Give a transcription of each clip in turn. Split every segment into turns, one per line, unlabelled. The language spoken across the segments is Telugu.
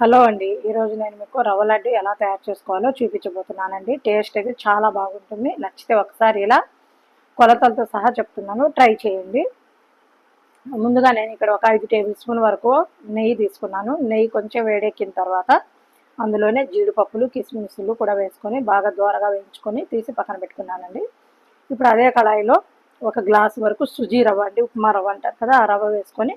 హలో అండి. ఈరోజు నేను మీకు రవ్వ లడ్డు ఎలా తయారు చేసుకోవాలో చూపించబోతున్నానండి. టేస్ట్ అయితే చాలా బాగుంటుంది. నచ్చితే ఒకసారి ఇలా కొలతలతో సహా చెప్తున్నాను. ట్రై చేయండి. ముందుగా నేను ఇక్కడ ఒక ఐదు టేబుల్ స్పూన్ వరకు నెయ్యి తీసుకున్నాను. నెయ్యి కొంచెం వేడెక్కిన తర్వాత అందులోనే జీడిపప్పులు కిస్మిస్లు కూడా వేసుకొని బాగా దూరగా వేయించుకొని తీసి పక్కన పెట్టుకున్నానండి. ఇప్పుడు అదే కళాయిలో ఒక గ్లాస్ వరకు సుజీ రవ్వ అండి ఉప్మా రవ్వ అంటారు కదా ఆ రవ్వ వేసుకొని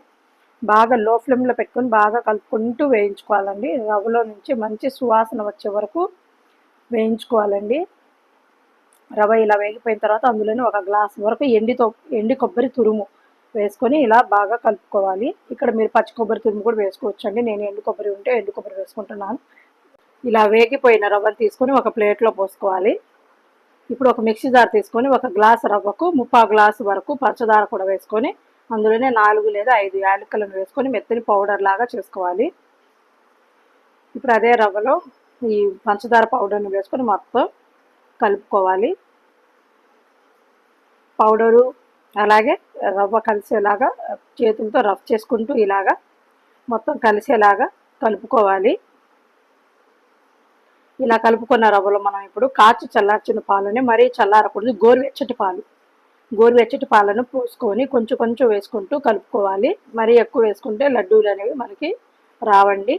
బాగా లో ఫ్లేమ్లో పెట్టుకొని బాగా కలుపుకుంటూ వేయించుకోవాలండి. రవ్వలో నుంచి మంచి సువాసన వచ్చే వరకు వేయించుకోవాలండి. రవ్వ ఇలా వేగిపోయిన తర్వాత అందులోనే ఒక గ్లాస్ వరకు ఎండితో ఎండి కొబ్బరి తురుము వేసుకొని ఇలా బాగా కలుపుకోవాలి. ఇక్కడ మీరు పచ్చి కొబ్బరి తురుము కూడా వేసుకోవచ్చండి. నేను ఎండు కొబ్బరి ఉంటే ఎండు కొబ్బరి వేసుకుంటున్నాను. ఇలా వేగిపోయిన రవ్వను తీసుకొని ఒక ప్లేట్లో పోసుకోవాలి. ఇప్పుడు ఒక మిక్సీ జార్ తీసుకొని ఒక గ్లాస్ రవ్వకు ముప్పా గ్లాసు వరకు పంచదార కూడా వేసుకొని అందులోనే నాలుగు లేదా ఐదు యాలకులను వేసుకొని మెత్తని పౌడర్ లాగా చేసుకోవాలి. ఇప్పుడు అదే రవ్వలో ఈ పంచదార పౌడర్ని వేసుకొని మొత్తం కలుపుకోవాలి. పౌడరు అలాగే రవ్వ కలిసేలాగా చేతులతో రఫ్ చేసుకుంటూ ఇలాగా మొత్తం కలిసేలాగా కలుపుకోవాలి. ఇలా కలుపుకున్న రవ్వలో మనం ఇప్పుడు కాచి చల్లార్చిన పాలని మరీ చల్లారకూడదు గోరువెచ్చటి పాలు. గోరువెచ్చటి పాలను పోసుకొని కొంచెం కొంచెం వేసుకుంటూ కలుపుకోవాలి. మరీ ఎక్కువ వేసుకుంటే లడ్డూలు అనేవి మనకి రావండి.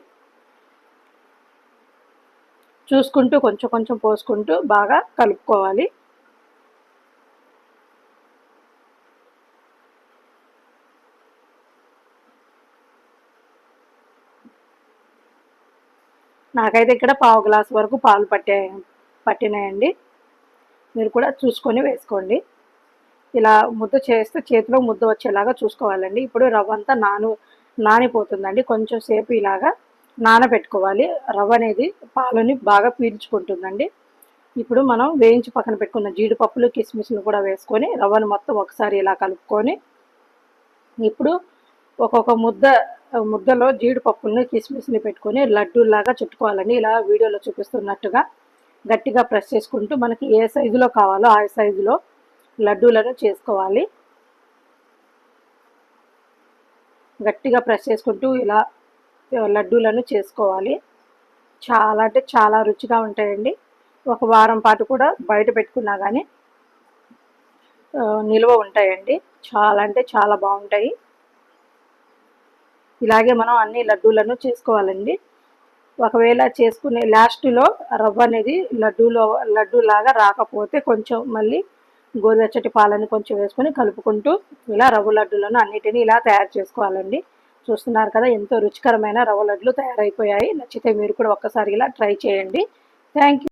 చూసుకుంటూ కొంచెం కొంచెం పోసుకుంటూ బాగా కలుపుకోవాలి. నాకైతే ఇక్కడ పావు గ్లాస్ వరకు పాలు పట్టే పట్టినాయండి. మీరు కూడా చూసుకొని వేసుకోండి. ఇలా ముద్ద చేస్తే చేతిలో ముద్ద వచ్చేలాగా చూసుకోవాలండి. ఇప్పుడు రవ్వ అంతా నాను నానిపోతుందండి. కొంచెం సేపు ఇలాగా నానబెట్టుకోవాలి. రవ్వ అనేది పాలని బాగా పీల్చుకుంటుందండి. ఇప్పుడు మనం వేయించి పక్కన పెట్టుకున్న జీడిపప్పులు కిస్మిస్లు కూడా వేసుకొని రవ్వను మొత్తం ఒకసారి ఇలా కలుపుకొని ఇప్పుడు ఒక్కొక్క ముద్ద ముద్దలో జీడిపప్పుల్ని కిస్మిస్ని పెట్టుకొని లడ్డూలాగా చుట్టుకోవాలండి. ఇలా వీడియోలో చూపిస్తున్నట్టుగా గట్టిగా ప్రెస్ చేసుకుంటూ మనకి ఏ సైజులో కావాలో ఆ సైజులో లడ్డూలను చేసుకోవాలి. గట్టిగా ప్రెస్ చేసుకుంటూ ఇలా లడ్డూలను చేసుకోవాలి. చాలా అంటే చాలా రుచిగా ఉంటాయండి. ఒక వారం పాటు కూడా బయట పెట్టుకున్నా కానీ నిల్వ ఉంటాయండి. చాలా అంటే చాలా బాగుంటాయి. ఇలాగే మనం అన్ని లడ్డూలను చేసుకోవాలండి. ఒకవేళ చేసుకునే లాస్ట్లో రవ్వ అనేది లడ్డూలో లడ్డూ లాగా రాకపోతే కొంచెం మళ్ళీ గోరువెచ్చటి పాలని కొంచెం వేసుకొని కలుపుకుంటూ ఇలా రవ్వ లడ్డులను అన్నిటినీ ఇలా తయారు చేసుకోవాలండి. చూస్తున్నారు కదా ఎంతో రుచికరమైన రవ్వ లడ్లు తయారైపోయాయి. నచ్చితే మీరు కూడా ఒక్కసారి ఇలా ట్రై చేయండి. థ్యాంక్